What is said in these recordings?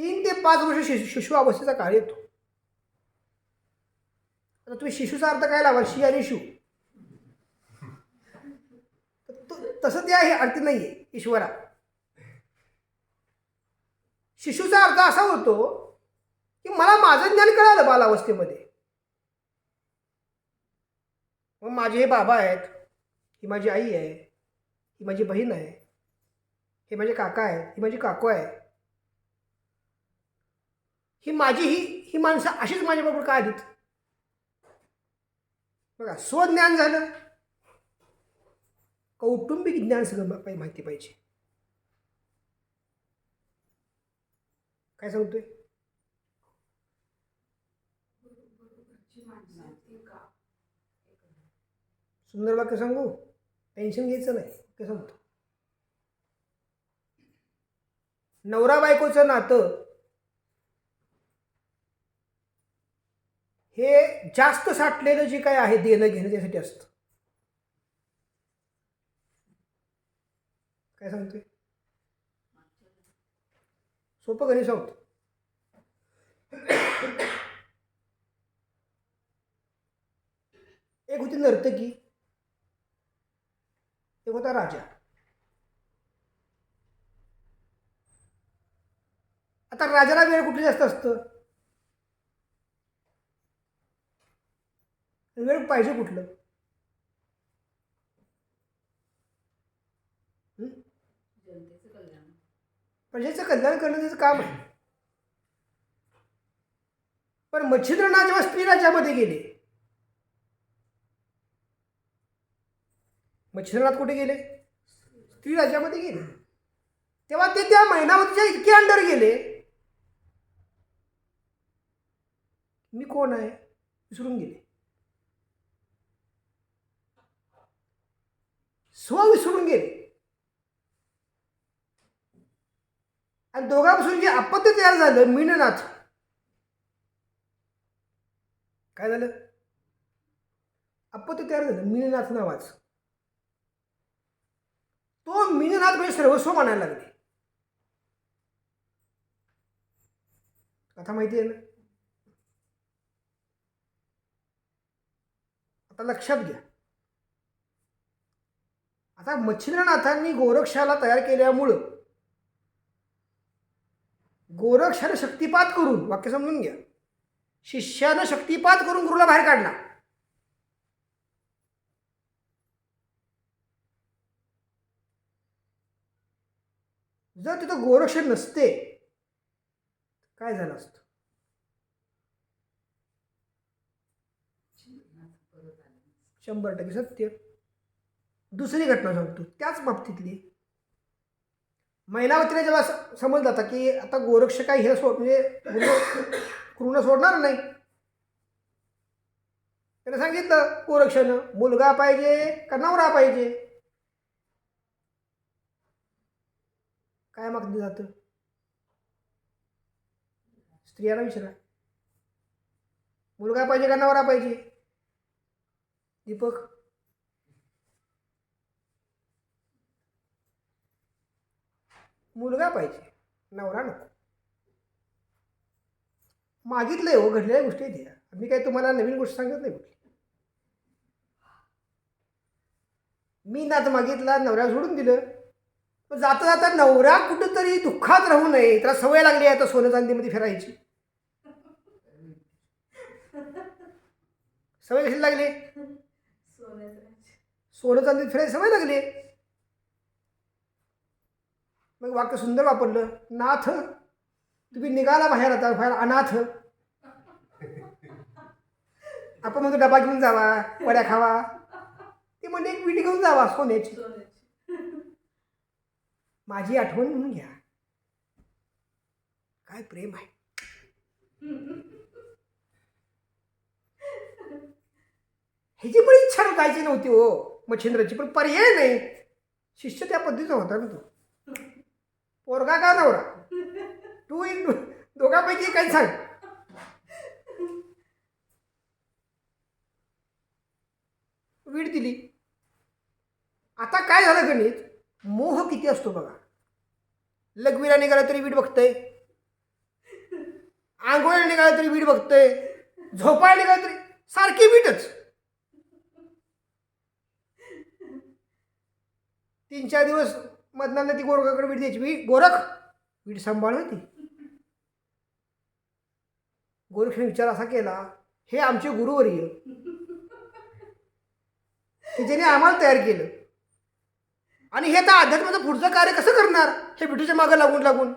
तीन ते पाच वर्ष शिशु शिशु अवस्थेचा काळ येतो. आता तुम्ही शिशूचा अर्थ काय लावा? शी आणि शू तसं ते आहे अर्थ नाही आहे ईश्वरा. शिशूचा अर्थ असा होतो की मला माझं ज्ञान कळालं बालावस्थेमध्ये मग माझे हे बाबा आहेत ही माझी आई आहे ही माझी बहीण आहे हे माझे काका आहेत ही माझी काकू आहे ही माझी ही ही माणसं अशीच माझ्याबरोबर काय आलीत बघा स्वज्ञान झालं. कौटुंबिक ज्ञान सगळं माहिती पाहिजे. काय सांगतोय? सुंदर वाक्य सांगू? टेन्शन घ्यायचं नाही. कसं सांगतो. नवरा बायकोचं नातं हे जास्त साठलेलं जे काय आहे देणं घेणं त्यासाठी असतं. काय सांगतोय? सोपं घरी सांगतो एक होती नर्तकी एक होता राजा. आता राजाला वेळ कुठली जास्त असतं? वेळ पाहिजे कुठलं? प्रजेचं कल्याण करणं त्याचं काम आहे. पण मच्छिंद्रनाथ जेव्हा स्त्री राज्यामध्ये गेले मच्छिंद्रनाथ कुठे गेले? स्त्री राज्यामध्ये गेले. तेव्हा ते त्या महिनामध्ये इतके अंडर गेले. मी कोण आहे? विसरून गेले. स्व विसरून गेले. आणि दोघांपासून जे अपत्य तयार झालं मीननाथ. काय झालं? अपत्य तयार झालं मीननाथ नावाचं. तो मीननाथ म्हणजे सर्वस्व मानायला लागले. कथा माहिती आहे ना? आता लक्षात घ्या. आता मच्छिंद्रनाथांनी गोरक्षाला तयार केल्यामुळं गोरक्षानं शक्तिपात करून वाक्य समजून घ्या शिष्यानं शक्तिपात करून गुरुला बाहेर काढला. जर तिथं गोरक्ष नसते काय झालं असतं? शंभर टक्के सत्य. दुसरी घटना सांगतो. त्याच बाबतीतली. महिलावतीने जेव्हा समज समजलं आता की आता गोरक्ष काही हे सोड म्हणजे कृण सोडणार नाही. त्याने सांगितलं गोरक्षनं मुलगा पाहिजे का नवरा पाहिजे? काय मागणी जातं? स्त्रियाला विचारा. मुलगा पाहिजे का नवरा पाहिजे? दीपक मुलगा पाहिजे. नवरा नको. मागितलंय हो घडलेल्या गोष्टी ह्या. मी काही तुम्हाला नवीन गोष्ट सांगत नाही कुठली. मी नात मागितला नवऱ्या सोडून दिलं. पण जाता जाता नवरा कुठंतरी दुःखात राहू नये. त्याला सवय लागली आहे आता सोनं चांदीमध्ये फिरायची. सवय कशी लागली? सोनं चांदीत फिरायची सवय लागली मग वाक्य सुंदर वापरलं. नाथ तुम्ही निघाला बाहेर आता बाहेर अनाथ. आपण म्हणतो डबा घेऊन जावा वड्या खावा. ते म्हणजे एक विटी घेऊन जावा सोन्याची. माझी आठवण म्हणून घ्या. काय प्रेम आहे. ह्याची पण इच्छा जायची नव्हती हो मच्छिंद्राची. पण पर्याय नाही. शिष्य त्या पद्धतीचा होता ना तो. पोरगा का नवरा? टू इन टू दोघांपैकी काही सांग. वीड दिली. आता काय झालं गणित? मोह किती असतो बघा. लघवीला निघाला तरी वीट बघतंय. आंघोळ निघाला तरी वीट बघतोय. झोपायला निघाला तरी सारखी वीटच. तीन चार दिवस मधनानं ती गोरखाकडे वीट द्यायची. वी गोरख? वीट सांभाळ होती. गोरखने विचार असा केला हे आमचे गुरुवर्य. की ज्याने आम्हाला तयार केलं. आणि हे तर अध्यात्माचं पुढचं कार्य कसं करणार? हे विठूच्या मागं लागून लागून.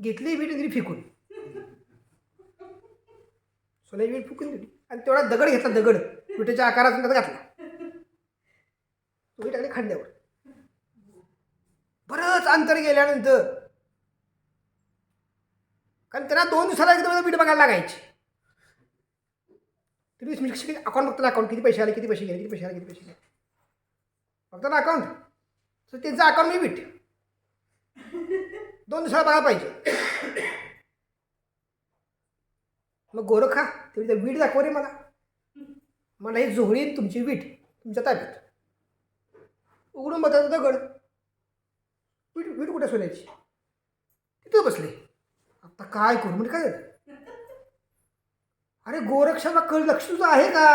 घेतली वीट दिली फिकून. सोन्याची वीट फुकून दिली. आणि तेवढा दगड घेतला दगड. विठूच्या आकारात घातला. खांद्यावर बरंच अंतर गेल्यानंतर कारण त्यांना दोन दिवसाला एकदम वीट बघायला लागायची. तुम्ही शिक्षक अकाउंट बघताना अकाउंट किती पैसे आले किती पैसे गेले किती पैसे आले किती पैसे गेले. बघताना अकाउंट तर त्यांचं अकाउंट मी वीट दोन दिवसाला बघायला पाहिजे. मग गोरखा तुम्ही तर वीट दाखव रे मला. मला ही जोहरी तुमची वीट तुमच्या ताब्यात. उघडून बघायचं दगड वीट वीट कुठे सोन्याची? तिथं बसले. आता काय करू? म्हणजे काय अरे गोरक्षाला कळ लक्ष तुझं आहे का?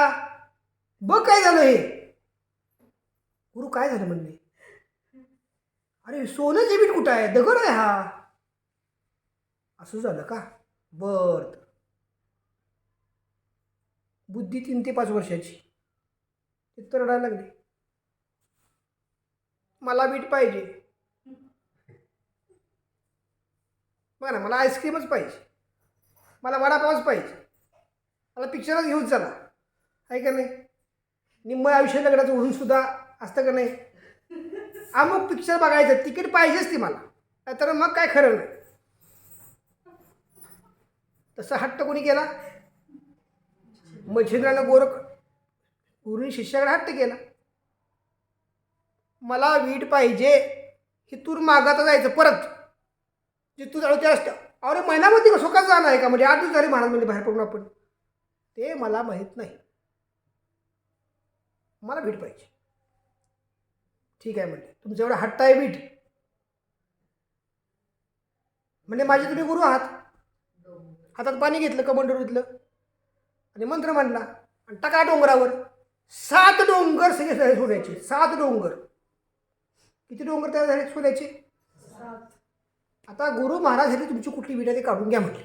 बघ काय झालं हे. गुरु काय झालं म्हणले? अरे सोन्याचे बीट कुठं आहे? दगड आहे हा. असं झालं का? बर. बुद्धी तीन ते पाच वर्षाची. तर रडायला लागली. मला बीट पाहिजे. बघा ना मला आईस्क्रीमच पाहिजे. मला वडापावच पाहिजे. मला पिक्चरच घेऊन चला. आहे का नाही? निम्म आयुष्य लग्नाचं उडून सुद्धा असतं का नाही? अमुक पिक्चर बघायचं तिकीट पाहिजेच ती मला. नाहीतर मग काय खरं नाही. तसं हट्ट कोणी केला? मच्छिंद्रानं गोरख गुरुनी शिष्याकडे हट्ट केला. मला वीट पाहिजे ही तूर मागात जायचं परत. जे तू जाऊ ते असतं. अरे महिनामध्ये का स्वतःच जाणं आहे का? म्हणजे आठ दिवस झाले महाराज म्हणजे बाहेर पडून आपण. ते मला माहीत नाही. मला वीट पाहिजे. ठीक आहे म्हणजे तुमचं एवढं हट्ट आहे वीट. म्हणजे माझे तुम्ही गुरु आहात. हातात पाणी घेतलं कमंडर घेतलं. आणि मंत्र म्हणला आणि टाका डोंगरावर. सात डोंगर सगळे सोडायचे. सात डोंगर. किती डोंगर तयार झाले सोन्याचे. आता गुरु महाराज हे तुमची कुठली विटा ते काढून घ्या म्हटले.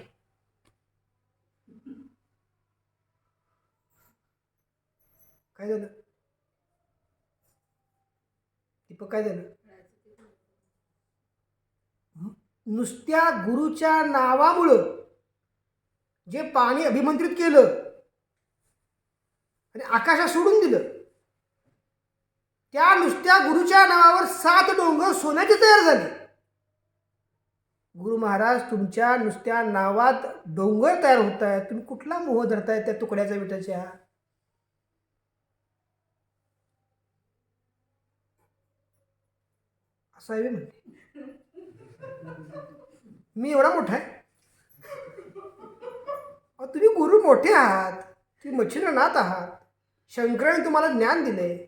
काय झालं? दीपक काय झालं? नुसत्या गुरुच्या नावामुळं जे पाणी अभिमंत्रित केलं आणि आकाशात सोडून दिलं त्या नुसत्या गुरुच्या नावावर सात डोंगर सोन्याचे तयार झाले. गुरु महाराज तुमच्या नुसत्या नावात डोंगर तयार होत आहेत. तुम्ही कुठला मोह धरताय त्या तुकड्याच्या विटाच्या? असं आहे म्हणते मी एवढा मोठा आहे? तुम्ही गुरु मोठे आहात. तुम्ही मच्छिंद्रनाथ आहात. शंकराने तुम्हाला ज्ञान दिले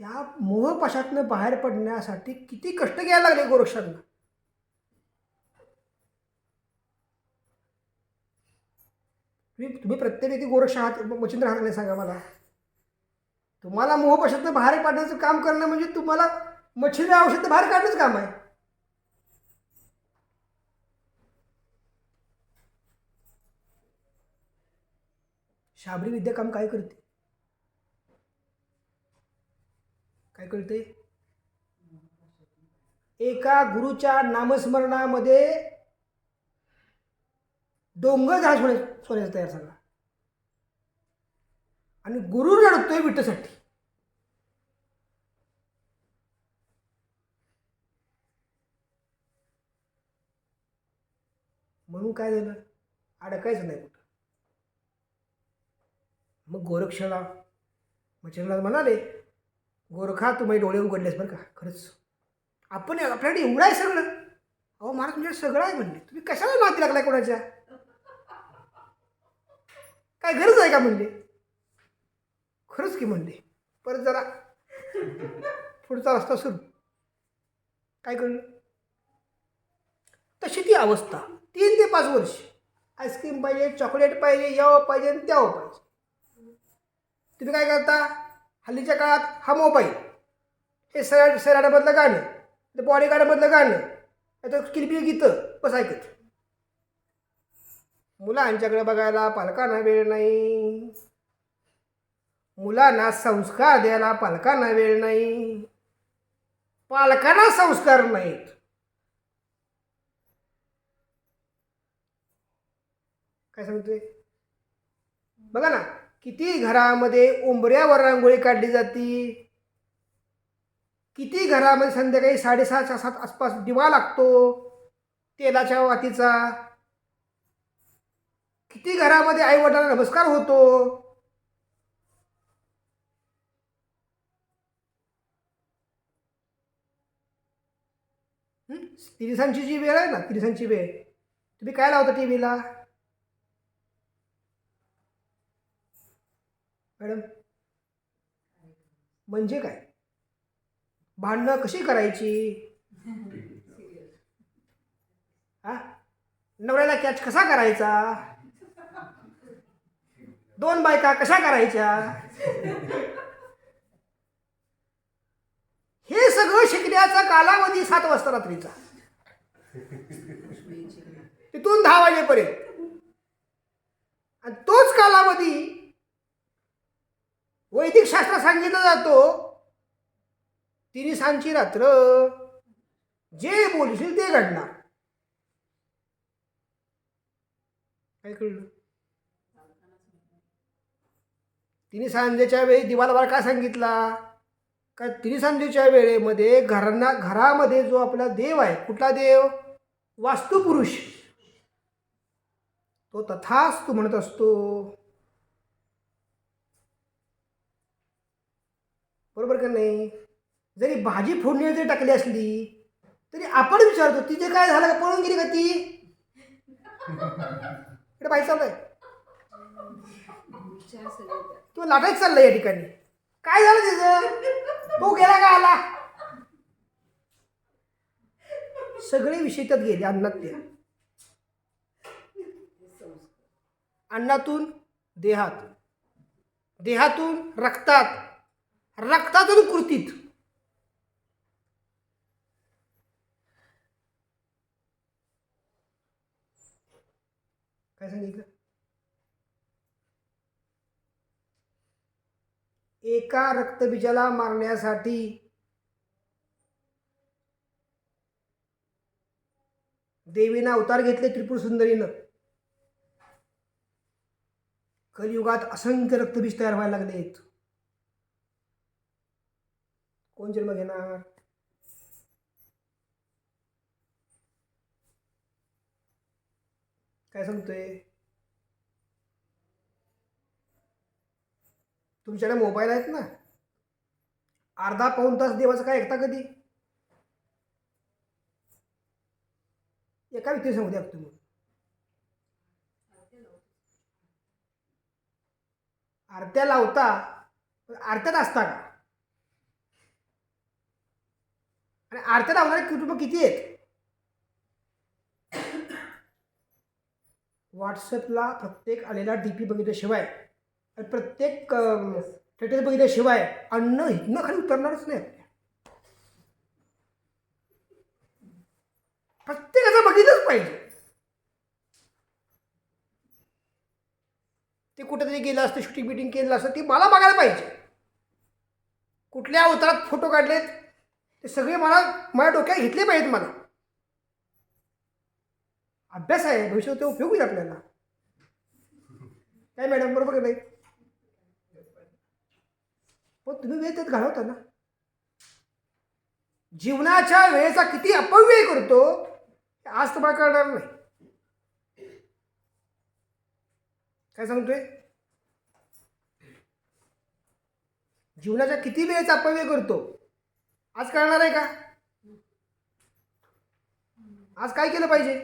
त्या मोहपाशातनं बाहेर पडण्यासाठी किती कष्ट घ्यायला लागले गोरक्षांना. तुम्ही तुम्ही प्रत्येक व्यक्ती गोरक्ष आहात मच्छिंद्र आहात नाही सांगा मला? तुम्हाला मोहपाशातनं बाहेर काढण्याचं काम करणं म्हणजे तुम्हाला मच्छिंद्र औषध बाहेर काढणंच काम आहे. शाबरी विद्या काम काय करते? काय कळते एका गुरुच्या नामस्मरणामध्ये डोंगर झाड सोन्या सोन्याचा तयार झाला. आणि गुरु रडतोय विठ्ठसाठी म्हणून काय झालं? अडकायचं नाही कुठं. मग गोरक्षला मच्छिंद्रनाथ म्हणाले गोरखा तुम्ही डोळे उघडलेस बरं का? खरंच. आपण आपल्याकडे एवढं आहे सगळं? अहो महाराज तुमच्याकडे सगळं आहे म्हणले. तुम्ही कशाला माती लागलाय कोणाच्या? काय गरज आहे का म्हणले? खरंच की म्हणले. परत जरा पुढचा रस्ता सुरू. काय कळलं तशी ती अवस्था. तीन ते पाच वर्ष. आईस्क्रीम पाहिजे चॉकलेट पाहिजे यावं पाहिजे आणि त्यावं पाहिजे. तुम्ही काय करता? हल्लीच्या काळात हा मोबाईल हे सॅड सॅराडामधलं गाणं ते बॉडी गार्डमधलं गाणं तर किलबी गीतं बस ऐकत. मुलांच्याकडे बघायला पालकांना वेळ नाही. मुलांना संस्कार द्यायला पालकांना वेळ नाही. पालकांना संस्कार नाहीत. काय सांगतोय? बघा ना. किती घरामध्ये उंबऱ्यावर रांगोळी काढली जाती? किती घरामध्ये संध्याकाळी साडेसहाच्या सात आसपास दिवा लागतो? तेलाच्या वातीचा? किती घरामध्ये आई वडिलांना नमस्कार होतो? तिरिसांची जी वेळ आहे ना तिरिसांची वेळ. तुम्ही काय लावता टी व्हीला मॅडम म्हणजे काय? भांडणं कशी करायची? हा? नवऱ्याला कॅच कसा करायचा? दोन बायका कशा करायच्या? हे सगळं शिकण्याचा कालावधी सात वाजता रात्रीचा. तिथून दहा वाजेपर्यंत. आणि तोच कालावधी शास्त्र सांगितला जातो. तिने सांची रात्र जे बोलशील ते घडणार. काय कळलं? तिन्ही सांजेच्या वेळी दिवाळीवर काय सांगितला? का तिन्ही सांजेच्या वेळेमध्ये घरांना घरामध्ये जो आपला देव आहे कुठला देव? वास्तुपुरुष. तो तथाच तू म्हणत असतो. बरोबर का नाही? जरी भाजी फोडणी जरी टाकली असली तरी आपण विचारतो तिथे काय झालं का? पळून गेली का ती? इकडे बाई चालू आहे किंवा लाटायच चाललंय या ठिकाणी. काय झालं तिचं तो गेला का आला? सगळे विषय त्यात गेले अन्नात ते. अन्नातून देहात. देहातून रक्तात. रक्तातून कृतीत. काय सांगितलं? एका रक्तबीजाला मारण्यासाठी देवीनं अवतार घेतले त्रिपुर सुंदरीनं कलियुगात असंख्य रक्तबीज तयार व्हायला लागले आहेत कोण जन्म घेणार? काय सांगतोय? तुमच्याकडे मोबाईल आहेत ना? अर्धा पाऊण तास देवाचं काय ऐकता कधी? एका व्यक्ती सांगू द्या तुम्ही आरत्या लावता आरत्यात असता का? आणि आरत्या लावणारे कुटुंब किती आहेत? व्हॉट्सअपला प्रत्येक आलेला डी पी बघितल्याशिवाय आणि प्रत्येक स्टेटस बघितल्याशिवाय अन्न हिथनं खाली उतरणारच नाही प्रत्येकाचं बघितलंच पाहिजे. ते कुठेतरी गेलं असतं शूटिंग बिटिंग केलं असतं ते मला बघायला पाहिजे. कुठल्या अवतारात फोटो काढलेत? ते सगळे मला माझ्या डोक्यात घेतले पाहिजेत मला. अभ्यास आहे भविष्यात ते उपयोग होईल आपल्याला. काय मॅडम बरोबर नाही? पण तुम्ही वेळ त्यात घालवता ना. जीवनाच्या वेळेचा किती अपव्यय करतो हे आज तुम्हाला कळणार नाही. काय सांगतोय? जीवनाच्या किती वेळेचा अपव्यय करतो आज कळणार आहे का? आज काय केलं पाहिजे?